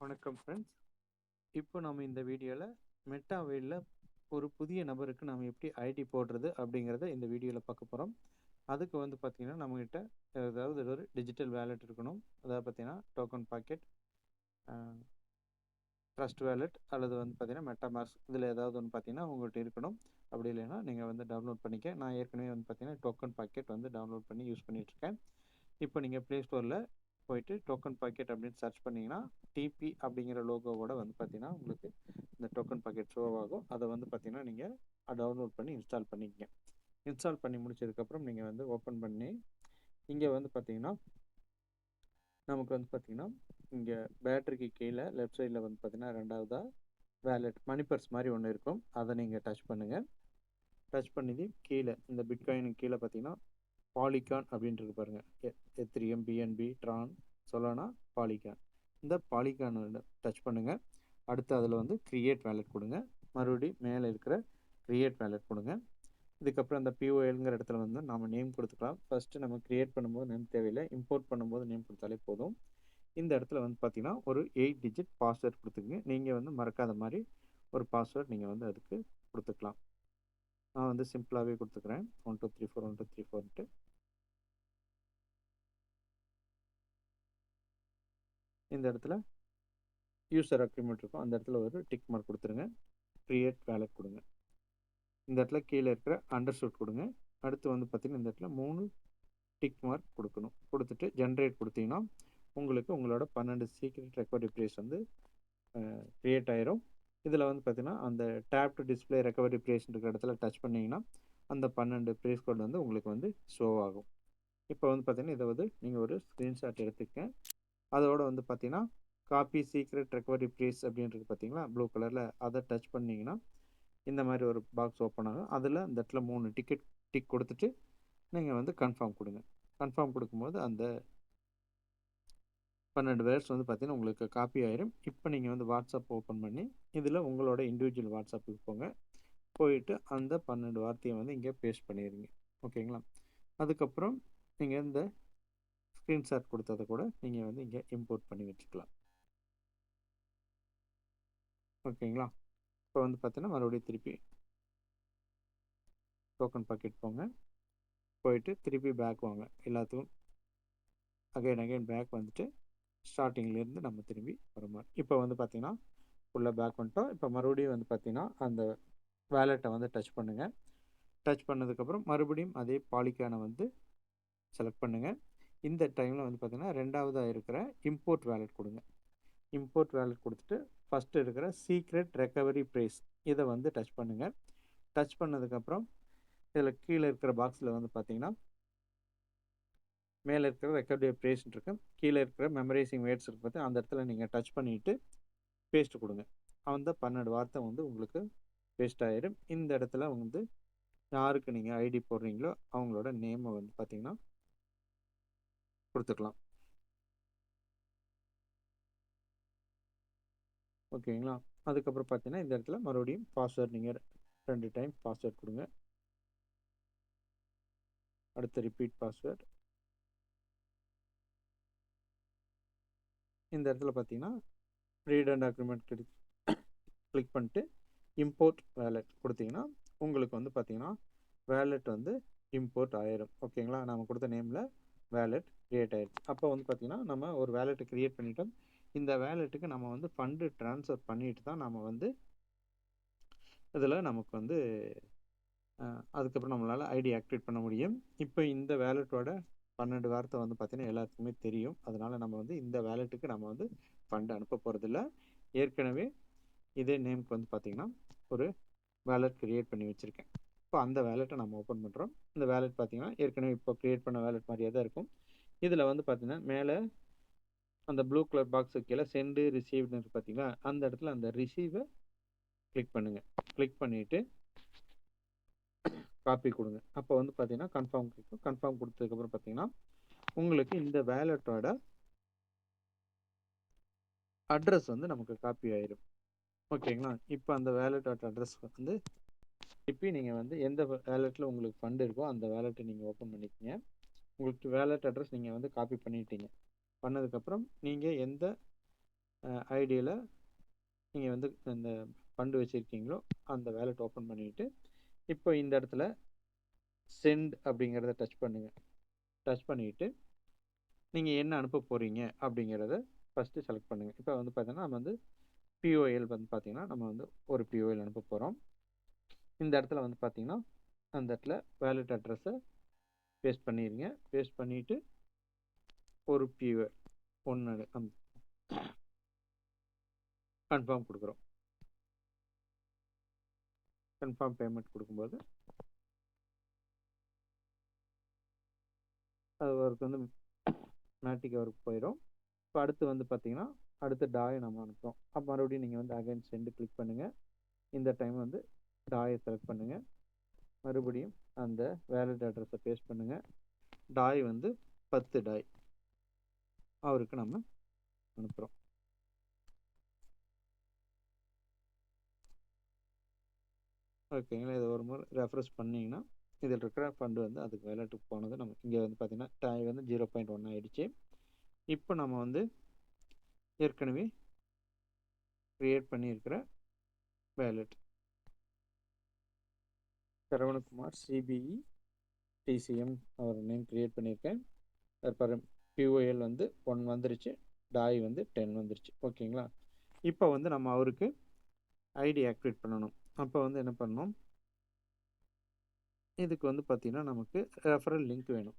வணக்கம் ஃப்ரெண்ட்ஸ் இப்போ நம்ம இந்த வீடியோவில் மெட்டாவேலில் ஒரு புதிய நபருக்கு நம்ம எப்படி ஐடி போடுறது அப்படிங்கிறத இந்த வீடியோவில் பார்க்க போகிறோம் அதுக்கு வந்து பார்த்திங்கன்னா நம்மக்கிட்ட ஏதாவது ஒரு டிஜிட்டல் வேலெட் இருக்கணும். அதாவது பார்த்திங்கன்னா டோக்கன் பாக்கெட் ட்ரஸ்ட் வேலெட் அல்லது வந்து பார்த்திங்கன்னா மெட்டாமாஸ் இதில் ஏதாவது ஒன்று பார்த்தீங்கன்னா உங்கள்கிட்ட இருக்கணும். அப்படி இல்லைன்னா நீங்கள் வந்து டவுன்லோட் பண்ணிக்க. நான் ஏற்கனவே வந்து பார்த்திங்கன்னா டோக்கன் பாக்கெட் வந்து டவுன்லோட் பண்ணி யூஸ் பண்ணிகிட்ருக்கேன் இப்போ நீங்கள் ப்ளே ஸ்டோரில் போயிட்டு டோக்கன் பாக்கெட் அப்படின்னு சர்ச் பண்ணிங்கன்னா டிபி அப்படிங்கிற லோகோவோட வந்து பார்த்தீங்கன்னா உங்களுக்கு இந்த டோக்கன் பாக்கெட் ஷோ ஆகும். அதை வந்து பார்த்தீங்கன்னா நீங்கள் டவுன்லோட் பண்ணி இன்ஸ்டால் பண்ணிக்கங்க. இன்ஸ்டால் பண்ணி முடிச்சதுக்கப்புறம் நீங்கள் வந்து ஓப்பன் பண்ணி இங்கே வந்து பார்த்தீங்கன்னா நமக்கு வந்து பார்த்தீங்கன்னா இங்கே பேட்டரிக்கு கீழே லெஃப்ட் சைடில் வந்து பார்த்தீங்கன்னா ரெண்டாவதாக வேலெட் மணி பர்ஸ் மாதிரி ஒன்று இருக்கும். அதை நீங்கள் டச் பண்ணுங்கள் டச் பண்ணி கீழே இந்த பிட்காயினுக்கு கீழே பார்த்தீங்கன்னா பாலிகான் அப்படின்ட்டு பாருங்கள் எத்திரியம் பிஎன்பி ட்ரான் சொல்லனா பாலிகான் இந்த பாலிகான் டச் பண்ணுங்கள் அடுத்து அதில் வந்து க்ரியேட் வேலெட் கொடுங்க. மறுபடியும் மேலே இருக்கிற க்ரியேட் வேலெட் கொடுங்க. இதுக்கப்புறம் அந்த பிஓஎல்ங்கிற இடத்துல வந்து நம்ம நேம் கொடுத்துக்கலாம். ஃபஸ்ட்டு நம்ம க்ரியேட் பண்ணும்போது நேம் தேவையில்லை. இம்போர்ட் பண்ணும்போது நேம் கொடுத்தாலே போதும். இந்த இடத்துல வந்து பார்த்தீங்கன்னா ஒரு எயிட் டிஜிட் பாஸ்வேர்ட் கொடுத்துக்குங்க. நீங்கள் வந்து மறக்காத மாதிரி ஒரு பாஸ்வேர்ட் நீங்கள் வந்து அதுக்கு கொடுத்துக்கலாம். நான் வந்து சிம்பிளாகவே கொடுத்துக்கிறேன். One two three four one two three ஃபோர்ன்ட்டு இந்த இடத்துல யூசர் அக்ரிமெண்ட் இருக்கும். அந்த இடத்துல ஒரு டிக் மார்க் கொடுத்துருங்க. க்ரியேட் வேலட் கொடுங்க. இந்த இடத்துல கீழே இருக்கிற அண்டர்சூட் கொடுங்க. அடுத்து வந்து பார்த்திங்கன்னா இந்த இடத்துல மூணு டிக் மார்க் கொடுக்கணும். கொடுத்துட்டு ஜென்ரேட் கொடுத்தீங்கன்னா உங்களுக்கு உங்களோட பன்னெண்டு சீக்ரெட் ரெக்கவரி ப்ரைஸ் வந்து க்ரியேட் ஆயிரும். இதில் வந்து பார்த்திங்கன்னா அந்த tap to display recovery phrase இருக்கிற இடத்துல டச் பண்ணிங்கன்னா அந்த பன்னெண்டு ப்ரைஸ் கோட் வந்து உங்களுக்கு வந்து ஷோ ஆகும். இப்போ வந்து பார்த்திங்கன்னா இதை வந்து நீங்கள் ஒரு ஸ்க்ரீன்ஷாட் எடுத்துக்க அதோட வந்து பார்த்தீங்கன்னா காப்பி சீக்ரெட் ரெக்கவரி ப்ரீஸ் அப்படின்றது பார்த்தீங்களா ப்ளூ கலரில் அதை டச் பண்ணிங்கன்னா இந்த மாதிரி ஒரு பாக்ஸ் ஓப்பன் ஆகும். அதில் இந்த இடத்துல மூணு டிக்கெட் டிக் கொடுத்துட்டு நீங்கள் வந்து கன்ஃபார்ம் கொடுங்க. கன்ஃபார்ம் கொடுக்கும்போது அந்த பன்னெண்டு வேர்ஸ் வந்து பார்த்தீங்கன்னா உங்களுக்கு காப்பி ஆயிரும். இப்போ நீங்கள் வந்து வாட்ஸ்அப் ஓப்பன் பண்ணி இதில் உங்களோட இண்டிவிஜுவல் வாட்ஸ்அப்புக்கு போங்க. போயிட்டு அந்த பன்னெண்டு வார்த்தையை வந்து இங்கே பேஸ்ட் பண்ணிடுங்க ஓகேங்களா அதுக்கப்புறம் நீங்கள் இந்த ஸ்க்ரீன்ஷாட் கொடுத்ததை கூட நீங்கள் வந்து இங்கே இம்போர்ட் பண்ணி வச்சுக்கலாம். ஓகேங்களா? இப்போ வந்து பார்த்தீங்கன்னா மறுபடியும் திருப்பி டோக்கன் பாக்கெட் போங்க. போயிட்டு திருப்பி பேக் வாங்க. எல்லாத்துக்கும் அகைன் அகைன் பேக் வந்துட்டு ஸ்டார்டிங்லேருந்து நம்ம திரும்பி வர மாதிரி இப்போ வந்து பார்த்தீங்கன்னா ஃபுல்லாக பேக் வந்துட்டோம். இப்போ மறுபடியும் வந்து பார்த்தீங்கன்னா அந்த வேலெட்டை வந்து டச் பண்ணுங்கள் டச் பண்ணதுக்கப்புறம் மறுபடியும் அதே பாலிக்கான வந்து செலக்ட் பண்ணுங்கள் இந்த டைமில் வந்து பார்த்திங்கன்னா ரெண்டாவதாக இருக்கிற இம்போர்ட் வேலெட் கொடுங்க. இம்போர்ட் வேலெட் கொடுத்துட்டு ஃபஸ்ட்டு இருக்கிற சீக்ரெட் ரெக்கவரி ப்ரைஸ் இதை வந்து டச் பண்ணுங்கள் டச் பண்ணதுக்கப்புறம் இதில் கீழே இருக்கிற பாக்ஸில் வந்து பார்த்தீங்கன்னா மேலே இருக்கிற ரெக்கவரி ப்ரைஸ் இருக்கு. கீழே இருக்கிற மெமரைசிங் வேர்ட்ஸ் இருக்கு பார்த்து அந்த இடத்துல நீங்கள் டச் பண்ணிவிட்டு பேஸ்ட் கொடுங்க. அந்த பன்னெண்டு வார்த்தை வந்து உங்களுக்கு பேஸ்ட் ஆகிடும் இந்த இடத்துல வந்து யாருக்கு நீங்கள் ஐடி போடுறீங்களோ அவங்களோட நேமை வந்து பார்த்திங்கன்னா கொடுத்துக்கலாம். ஓகேங்களா? அதுக்கப்புறம் பார்த்தீங்கன்னா இந்த இடத்துல மறுபடியும் பாஸ்வேர்ட் நீங்கள் ரெண்டு டைம் பாஸ்வேர்ட் கொடுங்க. அடுத்து ரிப்பீட் பாஸ்வேர்ட் இந்த இடத்துல பார்த்தீங்கன்னா ரீட் அண்ட் அக்ரிமெண்ட் கிளிக் பண்ணிட்டு இம்போர்ட் வேலெட் கொடுத்தீங்கன்னா உங்களுக்கு வந்து பார்த்தீங்கன்னா வேலெட் வந்து இம்போர்ட் ஆயிரும். ஓகேங்களா? நம்ம கொடுத்த நேமில் வேலெட் க்ரியேட் ஆயிடுச்சு அப்போ வந்து பார்த்திங்கன்னா நம்ம ஒரு வேலெட்டை க்ரியேட் பண்ணிட்டோம். இந்த வேலெட்டுக்கு நம்ம வந்து ஃபண்டு ட்ரான்ஸ்ஃபர் பண்ணிட்டு தான் நம்ம வந்து இதில் நமக்கு வந்து அதுக்கப்புறம் நம்மளால் ஐடி ஆக்டிவேட் பண்ண முடியும். இப்போ இந்த வேலெட்டோட பன்னெண்டு வாரத்தை வந்து பார்த்திங்கன்னா எல்லாத்துக்குமே தெரியும். அதனால் நம்ம வந்து இந்த வேலெட்டுக்கு நம்ம வந்து ஃபண்டு அனுப்ப போகிறதில்ல ஏற்கனவே இதே நேமுக்கு வந்து பார்த்திங்கன்னா ஒரு வேலெட் க்ரியேட் பண்ணி வச்சுருக்கேன். இப்போ அந்த வேலெட்டை நம்ம ஓப்பன் பண்ணுறோம் இந்த வேலெட் பார்த்திங்கன்னா ஏற்கனவே இப்போ க்ரியேட் பண்ண வேலெட் மாதிரியே தான் இருக்கும். இதில் வந்து பார்த்திங்கன்னா மேலே அந்த ப்ளூ கலர் பாக்ஸுக்கு கீழே சென்டு ரிசீவ்னு இருக்குது பார்த்தீங்களா அந்த இடத்துல அந்த ரிசீவை கிளிக் பண்ணுங்கள் கிளிக் பண்ணிவிட்டு காப்பி கொடுங்க. அப்போ வந்து பார்த்தீங்கன்னா கன்ஃபார்ம் கிடைக்கும். கன்ஃபார்ம் கொடுத்ததுக்கப்புறம் பார்த்தீங்கன்னா உங்களுக்கு இந்த வேலெட்டோட அட்ரஸ் வந்து நமக்கு காப்பி ஆயிடும் ஓகேங்களா இப்போ அந்த வேலெட்டோட அட்ரஸ் வந்து இப்போ நீங்கள் வந்து எந்த வேலெட்டில் உங்களுக்கு ஃபண்ட் இருக்கோ அந்த வேலெட்டை நீங்கள் ஓப்பன் பண்ணிக்கங்க. உங்களுக்கு வேலெட் அட்ரஸ் நீங்கள் வந்து காப்பி பண்ணிட்டீங்க. பண்ணதுக்கப்புறம் நீங்கள் எந்த ஐடியில் நீங்கள் வந்து இந்த ஃபண்டு வச்சுருக்கீங்களோ அந்த வேலெட் ஓப்பன் பண்ணிவிட்டு இப்போ இந்த இடத்துல சென்ட் அப்படிங்கிறத டச் பண்ணுங்கள் டச் பண்ணிவிட்டு நீங்கள் என்ன அனுப்ப போகிறீங்க அப்படிங்கிறத ஃபஸ்ட்டு செலக்ட் பண்ணுங்கள் இப்போ வந்து பார்த்தீங்கன்னா நம்ம வந்து பிஓஎல் வந்து பார்த்திங்கன்னா நம்ம வந்து ஒரு பிஓஎல் அனுப்ப போகிறோம் இந்த இடத்துல வந்து பார்த்திங்கன்னா அந்த இடத்துல வேலெட் அட்ரஸை பேஸ்ட் பண்ணிடுங்க பேஸ்ட் பண்ணிவிட்டு ஒரு பிஓ ஒன்று கன்ஃபார்ம் கொடுக்குறோம். கன்ஃபார்ம் பேமெண்ட் கொடுக்கும்போது அது அவருக்கு வந்து மேட்டிக் அவருக்கு போயிடும் இப்போ அடுத்து வந்து பார்த்தீங்கன்னா அடுத்து டாயை நம்ம அனுப்புகிறோம் அப்போ மறுபடியும் நீங்கள் வந்து அகைன் சென்டு கிளிக் பண்ணுங்கள் இந்த டைம் வந்து டாயை செலக்ட் பண்ணுங்கள் மறுபடியும் அந்த வேலட் அட்ரஸை பேஸ்ட் பண்ணுங்கள் டாய் வந்து பத்து டாய் அவருக்கு நம்ம அனுப்புகிறோம் ஓகேங்களா இதை ஒரு முறை ரெஃப்ரெஷ் பண்ணிங்கன்னா இதில் இருக்கிற ஃபண்டு வந்து அதுக்கு வேலட்டுக்கு போனது நம்ம இங்கே வந்து பார்த்திங்கன்னா டாய் வந்து ஜீரோ பாயிண்ட் ஒன் ஆகிடுச்சு இப்போ நம்ம வந்து ஏற்கனவே க்ரியேட் பண்ணியிருக்கிற வேலட் சரவணகுமார் சிபிஇ டிசிஎம் அவர் நேம் க்ரியேட் பண்ணியிருக்கேன். அப்புறம் பிஓஎல் வந்து ஒன் வந்துருச்சு டாய் வந்து டென் வந்துருச்சு. ஓகேங்களா இப்போ வந்து நம்ம அவருக்கு ஐடி ஆக்டிவேட் பண்ணணும். அப்போ வந்து என்ன பண்ணணும்? இதுக்கு வந்து பார்த்திங்கன்னா நமக்கு ரெஃபரல் லிங்க் வேணும்.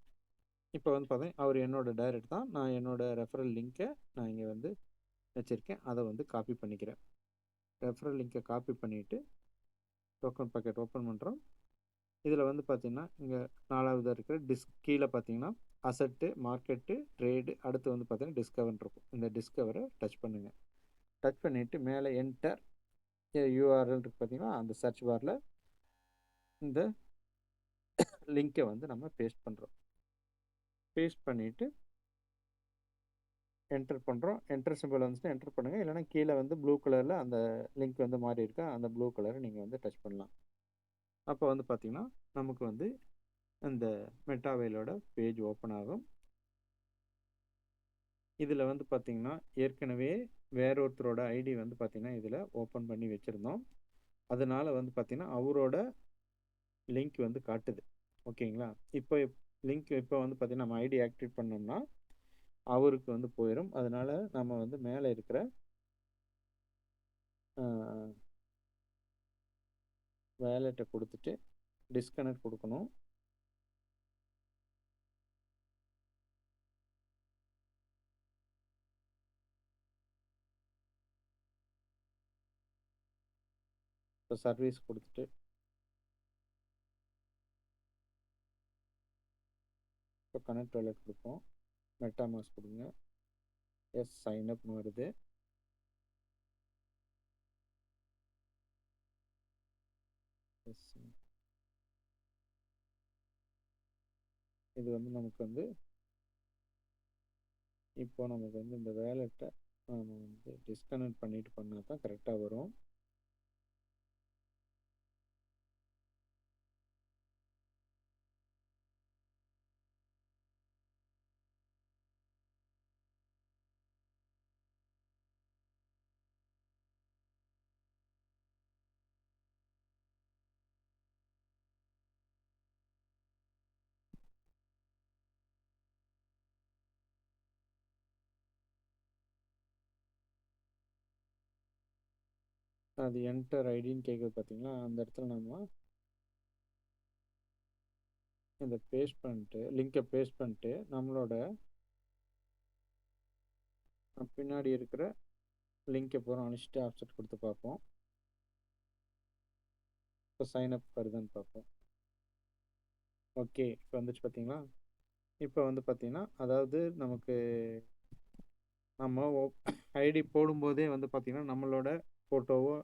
இப்போ வந்து பார்த்தீங்கன்னா அவர் என்னோடய டைரக்ட் தான். நான் என்னோடய ரெஃபரல் லிங்க்கை நான் இங்கே வந்து வச்சுருக்கேன். அதை வந்து காப்பி பண்ணிக்கிறேன். ரெஃபரல் லிங்க்கை காப்பி பண்ணிவிட்டு டோக்கன் பாக்கெட் ஓப்பன் பண்ணுறோம் இதில் வந்து பார்த்திங்கன்னா இங்கே நாலாவது இருக்கிற டிஸ்க் கீழே பார்த்தீங்கன்னா அசட்டு மார்க்கெட்டு ட்ரேடு அடுத்து வந்து பார்த்திங்கன்னா டிஸ்கவர்னு இருக்கும். இந்த டிஸ்கவரை டச் பண்ணுங்கள் டச் பண்ணிவிட்டு மேலே என்டர் யூஆர்எல் இருக்குது பார்த்தீங்கன்னா அந்த சர்ச் பாரில் இந்த லிங்க்கை வந்து நம்ம பேஸ்ட் பண்ணுறோம் பேஸ்ட் பண்ணிவிட்டு என்டர் பண்ணுறோம் என்டர் சிம்பிள் வந்துட்டு என்டர் பண்ணுங்கள் இல்லைனா கீழே வந்து ப்ளூ கலரில் அந்த லிங்க் வந்து மாறி இருக்கா அந்த ப்ளூ கலரை நீங்கள் வந்து டச் பண்ணலாம். அப்போ வந்து பார்த்திங்கன்னா நமக்கு வந்து அந்த மெட்டாவேலோட பேஜ் ஓப்பன் ஆகும். இதில் வந்து பார்த்திங்கன்னா ஏற்கனவே வேறொருத்தரோட ஐடி வந்து பார்த்திங்கன்னா இதில் ஓப்பன் பண்ணி வச்சுருந்தோம். அதனால் வந்து பார்த்திங்கன்னா அவரோட லிங்க் வந்து காட்டுது. ஓகேங்களா? இப்போ லிங்க் இப்போ வந்து பார்த்திங்கன்னா நம்ம ஐடி ஆக்டிவேட் பண்ணோம்னா அவருக்கு வந்து போயிடும் அதனால் நம்ம வந்து மேலே இருக்கிற வேலெட்டை கொடுத்துட்டு டிஸ்கனெக்ட் கொடுக்கணும். இப்போ சர்வீஸ் கொடுத்துட்டு இப்போ கனெக்ட் வேலெட் கொடுப்போம். மெட்டாமாஸ் கொடுங்க. எஸ் சைன்அப்னு வருது. எஸ் இது வந்து நமக்கு வந்து இப்போ நமக்கு வந்து இந்த வேலெட்டை நம்ம வந்து டிஸ்கனெக்ட் பண்ணிட்டு பண்ணால் தான் கரெக்டாக வரும். அது என்டர் ஐடின்னு கேட்குது பார்த்தீங்களா அந்த இடத்துல நம்ம இந்த பேஸ்ட் பண்ணிட்டு லிங்கை பேஸ்ட் பண்ணிட்டு நம்மளோட பின்னாடி இருக்கிற லிங்கை பூரா அழிச்சிட்டு ஆப்செட் கொடுத்து பார்ப்போம். இப்போ சைன் அப் வருதுன்னு பார்ப்போம். ஓகே இப்போ வந்துச்சு பார்த்தீங்களா இப்போ வந்து பார்த்தீங்கன்னா அதாவது நமக்கு நம்ம ஐடி போடும்போதே வந்து பார்த்திங்கன்னா நம்மளோட ஃபோட்டோவோ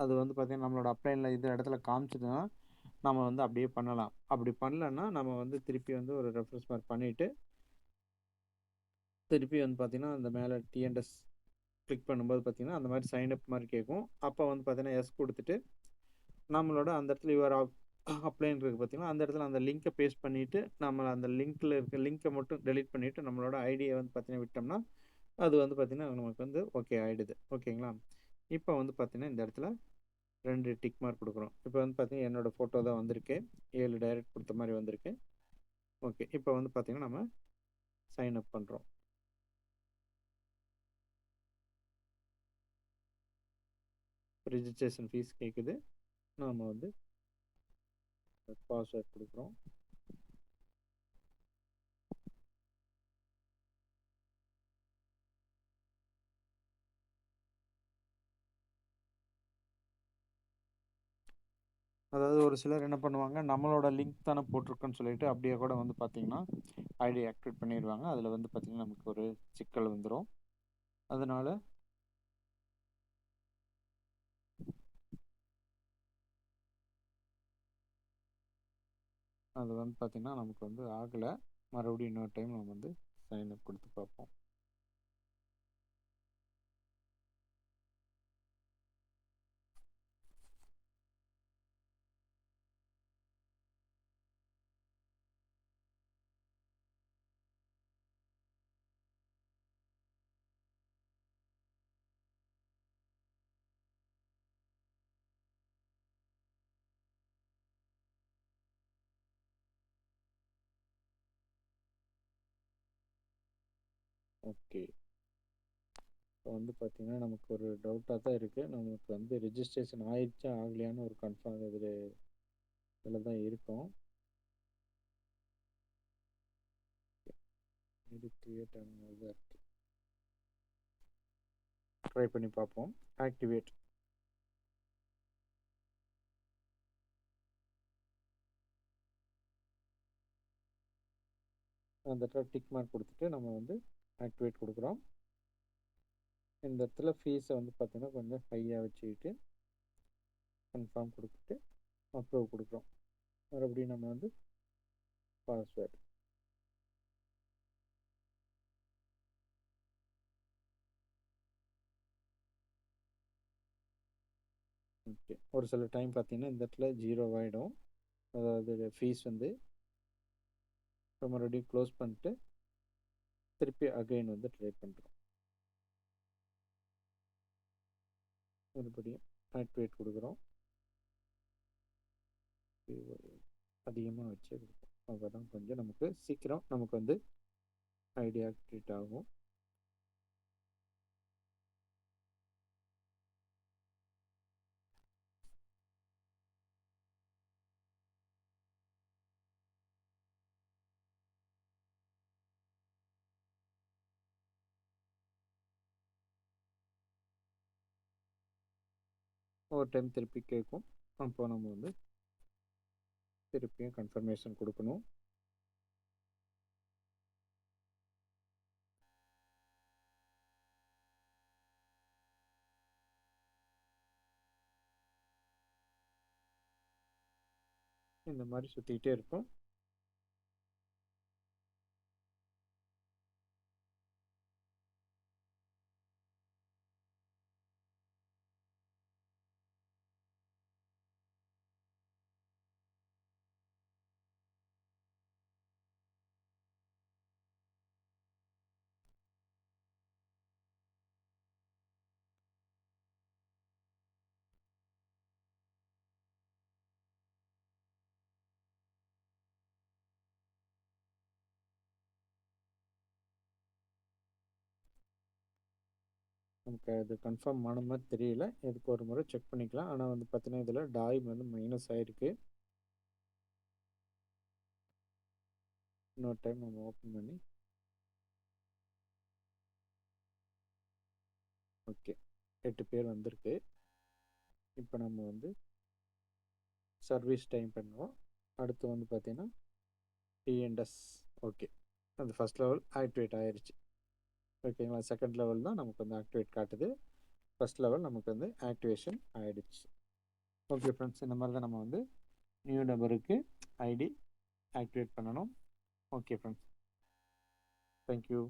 அது வந்து பார்த்திங்கன்னா நம்மளோட அப்ளைனில் இது இடத்துல காமிச்சதுன்னா நம்ம வந்து அப்படியே பண்ணலாம். அப்படி பண்ணலன்னா நம்ம வந்து திருப்பி வந்து ஒரு ரெஃப்ரெஷ் மார்க் பண்ணிவிட்டு திருப்பி வந்து பார்த்திங்கன்னா அந்த மேலே டிஎன்எஸ் கிளிக் பண்ணும்போது பார்த்திங்கன்னா அந்த மாதிரி சைன் அப் மாதிரி கேட்கும். அப்போ வந்து பார்த்திங்கன்னா எஸ் கொடுத்துட்டு நம்மளோட அந்த இடத்துல யுவர் அப்ளைன் இருக்குது பார்த்திங்கன்னா அந்த இடத்துல அந்த லிங்க்கை பேஸ்ட் பண்ணிவிட்டு நம்ம அந்த லிங்க்கில் இருக்க லிங்க்கை மட்டும் டெலிட் பண்ணிவிட்டு நம்மளோட ஐடியை வந்து பார்த்திங்கன்னா விட்டோம்னா அது வந்து பார்த்திங்கன்னா நமக்கு வந்து ஓகே ஆகிடுது ஓகேங்களா இப்போ வந்து பார்த்திங்கன்னா இந்த இடத்துல ரெண்டு டிக் மார்க் கொடுக்குறோம். இப்போ வந்து பார்த்திங்கன்னா என்னோடய ஃபோட்டோ தான் வந்திருக்கு. ஏழு டைரக்ட் கொடுத்த மாதிரி வந்திருக்கு. ஓகே இப்போ வந்து பார்த்திங்கன்னா நம்ம சைன் அப் பண்ணுறோம் ரிஜிஸ்ட்ரேஷன் ஃபீஸ் கேட்குது நாம் வந்து பாஸ்வேர்ட் கொடுக்குறோம். ஒரு சிலர் என்ன பண்ணுவாங்க நம்மளோட லிங்க் தானே போட்டிருக்கோன்னு சொல்லிட்டு அப்படியே கூட வந்து பார்த்தீங்கன்னா ஐடி ஆக்டிவேட் பண்ணிடுவாங்க அதில் வந்து பார்த்திங்கன்னா நமக்கு ஒரு சிக்கல் வந்துடும் அதனால் அது வந்து பார்த்திங்கன்னா நமக்கு வந்து ஆகலை. மறுபடியும் இன்னொரு டைம் நம்ம வந்து சைன் அப் கொடுத்து பார்ப்போம். ஓகே. இப்போ வந்து பார்த்திங்கன்னா நமக்கு ஒரு டவுட்டாக தான் இருக்குது நமக்கு வந்து ரிஜிஸ்ட்ரேஷன் ஆயிடுச்சா ஆகலையான்னு ஒரு கன்ஃபார்ம் இதில் இதில் தான் இருக்கும். இது கிரியேட் ஆனது தான் இருக்குது ட்ரை பண்ணி பார்ப்போம். ஆக்டிவேட் அந்த டிக் மார்க் கொடுத்துட்டு நம்ம வந்து ஆக்டிவேட் கொடுக்குறோம். இந்த இடத்துல ஃபீஸை வந்து பார்த்திங்கன்னா கொஞ்சம் ஹையாக வச்சுக்கிட்டு கன்ஃபார்ம் கொடுத்துட்டு அப்ரூவ் கொடுக்குறோம். மறுபடியும் நம்ம வந்து பாஸ்வேர்டு ஓகே ஒரு சில டைம் பார்த்தீங்கன்னா இந்த இடத்துல ஜீரோ ஆகிடும் அதாவது ஃபீஸ் வந்து மறுபடியும் க்ளோஸ் பண்ணிட்டு திருப்பி அகைன் வந்து ட்ரை பண்ணுறோம் மறுபடியும் ஆக்டிவேட் கொடுக்குறோம். அதிகமாக வச்சே கொடுப்போம். அப்போ தான் கொஞ்சம் நமக்கு சீக்கிரம் நமக்கு வந்து ஐடியா ஆக்டிவேட் ஆகும். ஒரு டைம் திருப்பி கேட்கும். அப்போ நம்ம வந்து திருப்பியும் கன்ஃபர்மேஷன் கொடுக்கணும். இந்த மாதிரி சுற்றிக்கிட்டே இருக்கும் நமக்கு அது கன்ஃபார்ம் ஆன மாதிரி தெரியல. இதுக்கு ஒரு முறை செக் பண்ணிக்கலாம். ஆனால் வந்து பார்த்தீங்கன்னா இதில் டாய் வந்து மைனஸ் ஆகிருக்கு இன்னொரு டைம் நம்ம ஓப்பன் பண்ணி. ஓகே எட்டு பேர் வந்திருக்கு. இப்போ நம்ம வந்து சர்வீஸ் டைம் பண்ணுவோம். அடுத்து வந்து பார்த்தீங்கன்னா டிஎன்எஸ் ஓகே அந்த ஃபஸ்ட் லெவல் ஆக்டிவேட் ஆயிடுச்சு ஓகேங்களா? செகண்ட் லெவல் தான் நமக்கு வந்து ஆக்டிவேட் காட்டுது. ஃபஸ்ட் லெவல் நமக்கு வந்து ஆக்டிவேஷன் ஆகிடுச்சு ஓகே ஃப்ரெண்ட்ஸ் இந்த மாதிரி தான் நம்ம வந்து நியூ நம்பருக்கு ஐடி ஆக்டிவேட் பண்ணணும். Okay friends thank you